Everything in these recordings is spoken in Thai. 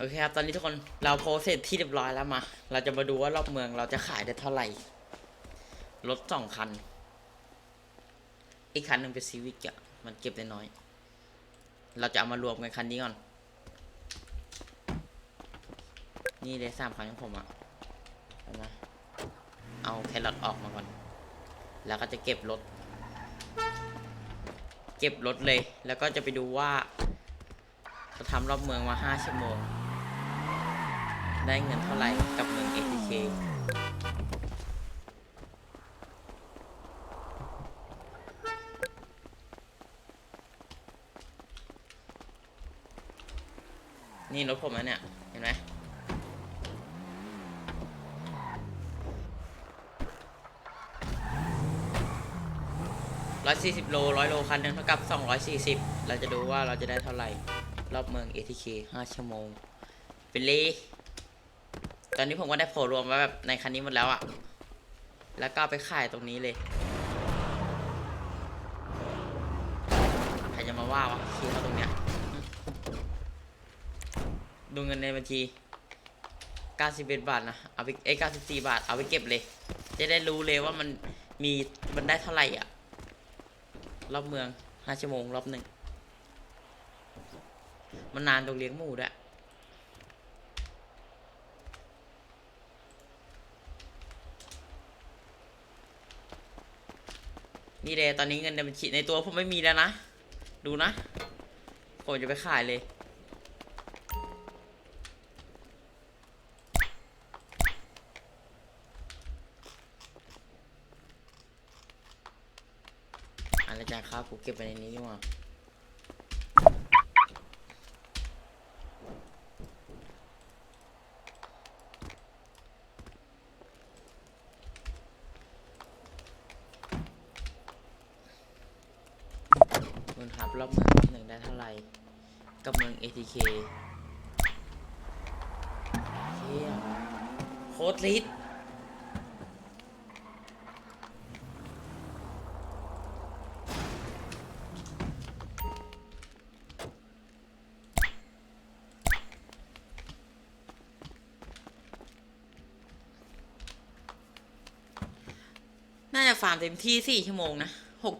โอเคครับ ตอนนี้ทุกคนเราโพสเสร็จที่เรียบร้อยแล้วมา เราจะมาดูว่ารอบเมืองเราจะขายได้เท่าไหร่ รถสองคัน อีกคันหนึ่งเป็นซีวิกอะมันเก็บได้น้อย เราจะเอามารวมกันคันนี้ก่อน นี่เลยสามคันของผมอะเอามาเอาแครอทออกมาก่อน แล้วก็จะเก็บรถ เก็บรถเลย แล้วก็จะไปดูว่าจะทำรอบเมืองมาห้าชั่วโมง ได้เงินเท่าไหร่กับเมือง ATK นี่รถผมนะเนี่ย เห็นไหมร้อยสี่สิบโลร้อยโลคันหนึ่งเท่ากับสองร้อยสี่สิบเราจะดูว่าเราจะได้เท่าไหร่ รอบเมือง ATK ห้าชั่วโมงเป็นเลย อนนี้ผมก็ได้โผล่รวมไว้แบบในคันนี้หมดแล้วอะแล้วก็ไปขายตรงนี้เลย ใครจะมาว่าวะชี้เขาตรงเนี้ย ดูเงินในบัญชี91บาทนะ เอาไปเอ้94 บาท เอาไปเก็บเลย จะได้รู้เลยว่ามันมีมันได้เท่าไหร่อะ รอบเมือง 5 ชั่วโมง รอบหนึ่ง มันนานตรงเลี้ยงหมูด้วย นี่เลยตอนนี้เงินในบัญชีในตัวผมไม่มีแล้วนะ ดูนะ ผมจะไปขายเลย อะไรจ้าครับกูเก็บไปในนี้ดีกว่าเมืองทับ รอบเมืองรอบหนึ่งได้เท่าไหร่กับเมือง ATK เฮียโคตรลิตรน่าจะฟาร์มเต็มที่สี่ชั่วโมงนะหก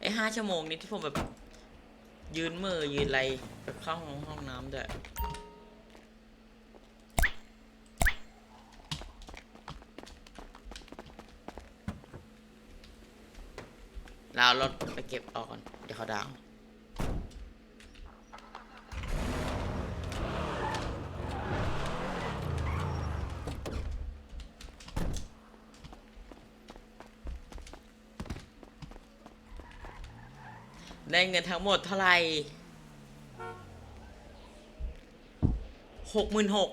ไอห้าชั่วโมงนี้ที่ผมแบบ ยืนมือยืนไรแบบเข้าห้องห้องน้ำด้วยเรารถไปเก็บออกก่อน เดี๋ยวเขาดา ได้เงินทั้งหมดเท่าไหร่หกหมื่นหก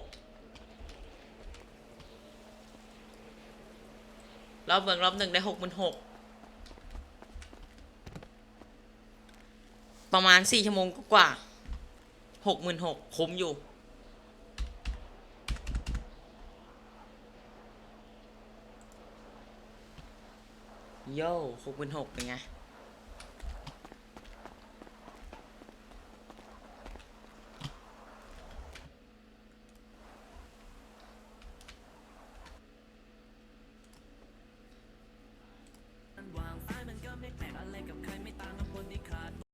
รอบเมืองรอบหนึ่งได้หกหมื่นหกประมาณสี่ชั่วโมงกว่าหกหมื่นหกคุ้มอยู่ โย่หกหมื่นหกเป็นไง